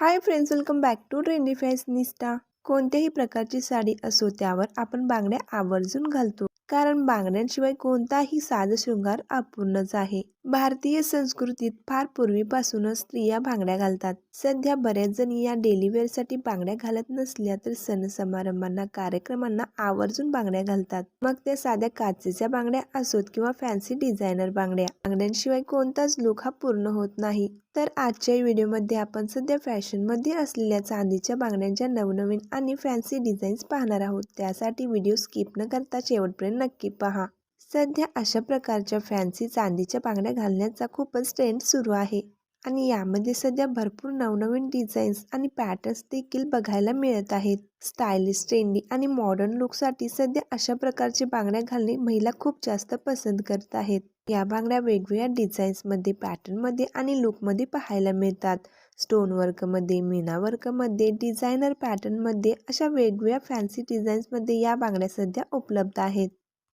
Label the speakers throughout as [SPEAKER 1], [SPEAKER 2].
[SPEAKER 1] Hi friends welcome back to trendy fashionista कोणत्याही प्रकारची साडी असो त्यावर आपण बांगड्या आवर्जून घालतो. कारण बांगड्यांशिवाय कोणताही साज शृंगार अपूर्णच आहे. भारतीय संस्कृतीत फार पूर्वीपासूनच स्त्रिया बांगड्या घालतात. सध्या बऱ्याच जणी या डेलीवेअरसाठी बांगड्या घालत नसल्या तर सण समारंभांना कार्यक्रमांना आवर्जून बांगड्या घालतात. मग त्या साध्या काचेच्या बांगड्या असोत किंवा फॅन्सी डिझायनर बांगड्या. बांगड्यांशिवाय कोणताच लुक हा पूर्ण होत नाही. तर आजच्या व्हिडिओमध्ये आपण सध्या फॅशनमध्ये असलेल्या चांदीच्या बांगड्यांच्या नवनवीन आणि फॅन्सी डिझाईन्स पाहणार आहोत. त्यासाठी व्हिडिओ स्किप न करता शेवटपर्यंत नक्की पहा. सध्या अशा प्रकारच्या फॅन्सी चांदीच्या बांगड्या घालण्याचा खूपच ट्रेंड सुरू आहे. आणि यामध्ये सध्या भरपूर नवनवीन डिझाईन्स आणि पॅटर्न्स देखील बघायला मिळत आहेत. स्टायलिश ट्रेंडी आणि मॉडर्न लुकसाठी सध्या अशा प्रकारचे बांगड्या घालणे महिला खूप जास्त पसंत करत आहेत. या बांगड्या वेगवेगळ्या डिझाईन्समध्ये पॅटर्नमध्ये आणि लुकमध्ये पाहायला मिळतात. स्टोन वर्कमध्ये मीना वर्कमध्ये डिझायनर पॅटर्नमध्ये अशा वेगवेगळ्या फॅन्सी डिझाईन्समध्ये या बांगड्या सध्या उपलब्ध आहेत.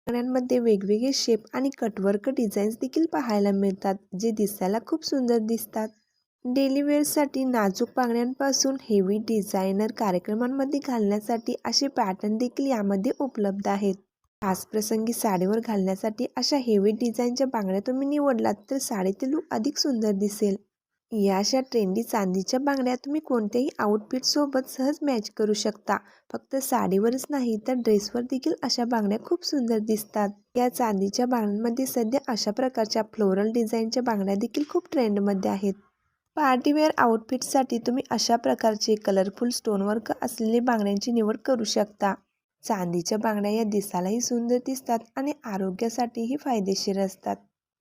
[SPEAKER 1] बांगड्यांमध्ये वेगवेगळे शेप आणि कटवर्क डिझाईन्स देखील पाहायला मिळतात जे दिसायला खूप सुंदर दिसतात. डेली वेअरसाठी नाजूक बांगड्यांपासून हेवी डिझायनर कार्यक्रमांमध्ये घालण्यासाठी असे पॅटर्न देखील यामध्ये उपलब्ध आहेत. खास प्रसंगी साडीवर घालण्यासाठी अशा हेवी डिझाईनच्या बांगड्या तुम्ही निवडलात तर साडीतील लूक अधिक सुंदर दिसेल. या अशा ट्रेंडी चांदीच्या बांगड्या तुम्ही कोणत्याही आउटफिटसोबत सहज मॅच करू शकता. फक्त साडीवरच नाही तर ड्रेसवर देखील अशा बांगड्या खूप सुंदर दिसतात. या चांदीच्या बांगड्यांमध्ये सध्या अशा प्रकारच्या फ्लोरल डिझाईनच्या बांगड्या देखील खूप ट्रेंडमध्ये आहेत. पार्टीवेअर आउटफिटसाठी तुम्ही अशा प्रकारचे कलरफुल स्टोनवर्क असलेले बांगड्यांची निवड करू शकता. चांदीच्या बांगड्या या दिसायलाही सुंदर दिसतात आणि आरोग्यासाठीही फायदेशीर असतात.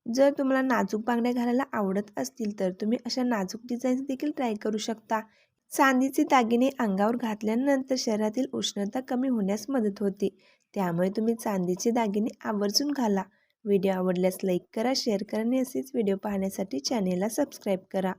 [SPEAKER 1] जर तुम्हाला नाजूक बांगड्या घालायला आवडत असतील तर तुम्ही अशा नाजूक डिझाईन्स देखील ट्राय करू शकता. चांदीचे दागिने अंगावर घातल्यानंतर शरीरातील उष्णता कमी होण्यास मदत होते. त्यामुळे तुम्ही चांदीचे दागिने आवर्जून घाला. व्हिडिओ आवडल्यास लाईक करा शेअर करा आणि असेच व्हिडिओ पाहण्यासाठी चॅनेलला सबस्क्राईब करा.